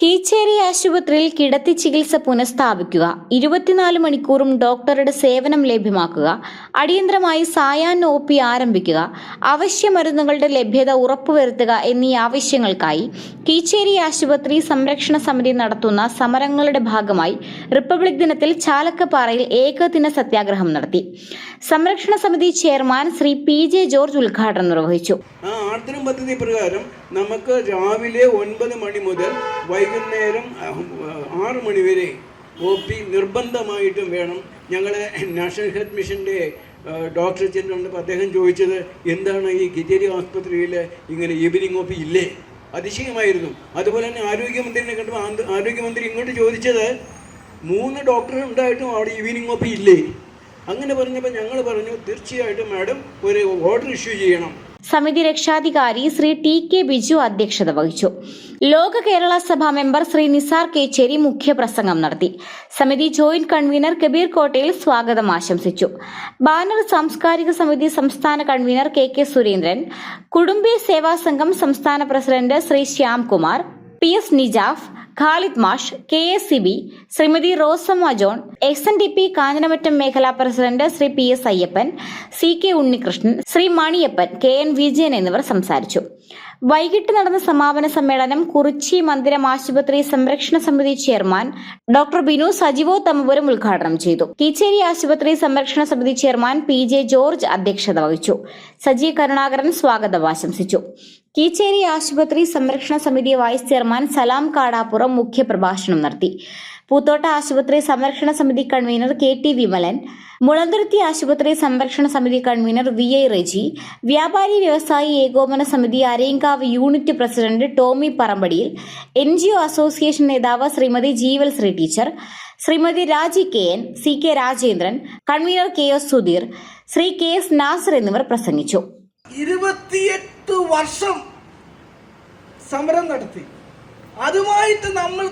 കീച്ചേരി ആശുപത്രിയിൽ കിടത്തി ചികിത്സ പുനഃസ്ഥാപിക്കുക ഇരുപത്തിനാല് മണിക്കൂറും ഡോക്ടറുടെ സേവനം ലഭ്യമാക്കുക അടിയന്തരമായി സായാൻ ഒ പി ആരംഭിക്കുക അവശ്യ മരുന്നുകളുടെ ലഭ്യത ഉറപ്പുവരുത്തുക എന്നീ ആവശ്യങ്ങൾക്കായി കീച്ചേരി ആശുപത്രി സംരക്ഷണ സമിതി നടത്തുന്ന സമരങ്ങളുടെ ഭാഗമായി റിപ്പബ്ലിക് ദിനത്തിൽ ചാലക്കപ്പാറയിൽ ഏകദിന സത്യാഗ്രഹം നടത്തി. സംരക്ഷണ സമിതി chairman Shri P J George ഉദ്ഘാടനം നിർവഹിച്ചു. ആർദ്രം പദ്ധതി പ്രകാരം നമുക്ക് രാവിലെ ഒൻപത് മണി മുതൽ വൈകുന്നേരം ആറ് മണി വരെ ഒ പി നിർബന്ധമായിട്ടും വേണം. ഞങ്ങൾ നാഷണൽ ഹെൽത്ത് മിഷന്റെ ഡോക്ടർ ചെന്നിട്ടുണ്ടപ്പോൾ അദ്ദേഹം ചോദിച്ചത് എന്താണ് ഈ കിറ്റേരി ആസ്പത്രിയിൽ ഇങ്ങനെ ഈവനിങ് ഒ പി ഇല്ലേ? അതിശയമായിരുന്നു. അതുപോലെ തന്നെ ആരോഗ്യമന്ത്രിനെ കണ്ടപ്പോൾ ആരോഗ്യമന്ത്രി ഇങ്ങോട്ട് ചോദിച്ചത് മൂന്ന് ഡോക്ടർ ഉണ്ടായിട്ടും അവിടെ ഈവനിങ് ഒ പി ഇല്ലേ? അങ്ങനെ പറഞ്ഞപ്പോൾ ഞങ്ങൾ പറഞ്ഞു തീർച്ചയായിട്ടും മാഡം ഒരു ഓർഡർ ഇഷ്യൂ ചെയ്യണം. സമിതി രക്ഷാധികാരി ശ്രീ ടി കെ ബിജു അധ്യക്ഷത വഹിച്ചു. ലോക കേരള സഭ മെമ്പർ ശ്രീ നിസാർ കേച്ചേരി മുഖ്യപ്രസംഗം നടത്തി. സമിതി ജോയിന്റ് കൺവീനർ കബീർ കോട്ടയിൽ സ്വാഗതം ആശംസിച്ചു. ബാനർ സാംസ്കാരിക സമിതി സംസ്ഥാന convener K K Surendran Kudumbi Seva Sangham സംസ്ഥാന president Shri Shyamkumar P S Nijaf Khalid മാഷ് K S C B Shrimati Rosamma John S N D P Kanjiramattom മേഖലാ president Shri P S Ayyappan C K Unnikrishnan Shri Maniyappan K N Vijayan എന്നിവർ സംസാരിച്ചു. വൈകിട്ട് നടന്ന സമാപന സമ്മേളനം കുറിച്ചി മന്ദിരം ആശുപത്രി സംരക്ഷണ സമിതി ചെയർമാൻ ഡോക്ടർ ബിനു സജീവോ തമ്പുരം ഉദ്ഘാടനം ചെയ്തു. കീച്ചേരി ആശുപത്രി സംരക്ഷണ സമിതി ചെയർമാൻ പി ജെ ജോർജ് അധ്യക്ഷത വഹിച്ചു. സജി കരുണാകരൻ സ്വാഗതം ആശംസിച്ചു കീച്ചേരി ആശുപത്രി സംരക്ഷണ സമിതി വൈസ് ചെയർമാൻ സലാം കാടാപ്പുറം മുഖ്യപ്രഭാഷണം നടത്തി. പൂത്തോട്ട ആശുപത്രി സംരക്ഷണ സമിതി convener K T Vimalan Mulanthuruthy ആശുപത്രി സംരക്ഷണ സമിതി കൺവീനർ വി ഐ റെജി വ്യാപാരി വ്യവസായി ഏകോപന സമിതി Arayankavu unit president Tomy Parambadiyil N association നേതാവ് Shrimati Jeeval Shri teacher Shrimati Raji K N C K Rajendran convener K S Sudheer Shri K S Nasar എന്നിവർ പ്രസംഗിച്ചു. ഇരുപത്തിയെട്ട് വർഷം സമരം നടത്തി. അതുമായിട്ട് നമ്മൾ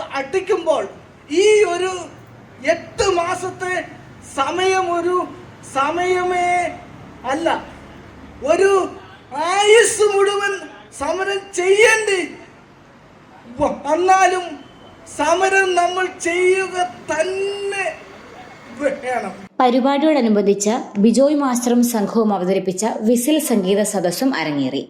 അട്ടിക്കുമ്പോൾ ഈ ഒരു എട്ട് മാസത്തെ സമയം ഒരു സമയമേ അല്ല. ഒരു ആയുസ് മുഴുവൻ സമരം ചെയ്യേണ്ടി വന്നാലും സമരം നമ്മൾ ചെയ്യുക തന്നെ വേണം. പരിപാടിയോടനുബന്ധിച്ച് ബിജോയ് മാസ്റ്ററും സംഘവും അവതരിപ്പിച്ച വിസിൽ സംഗീത സദസ്സും അരങ്ങേറി.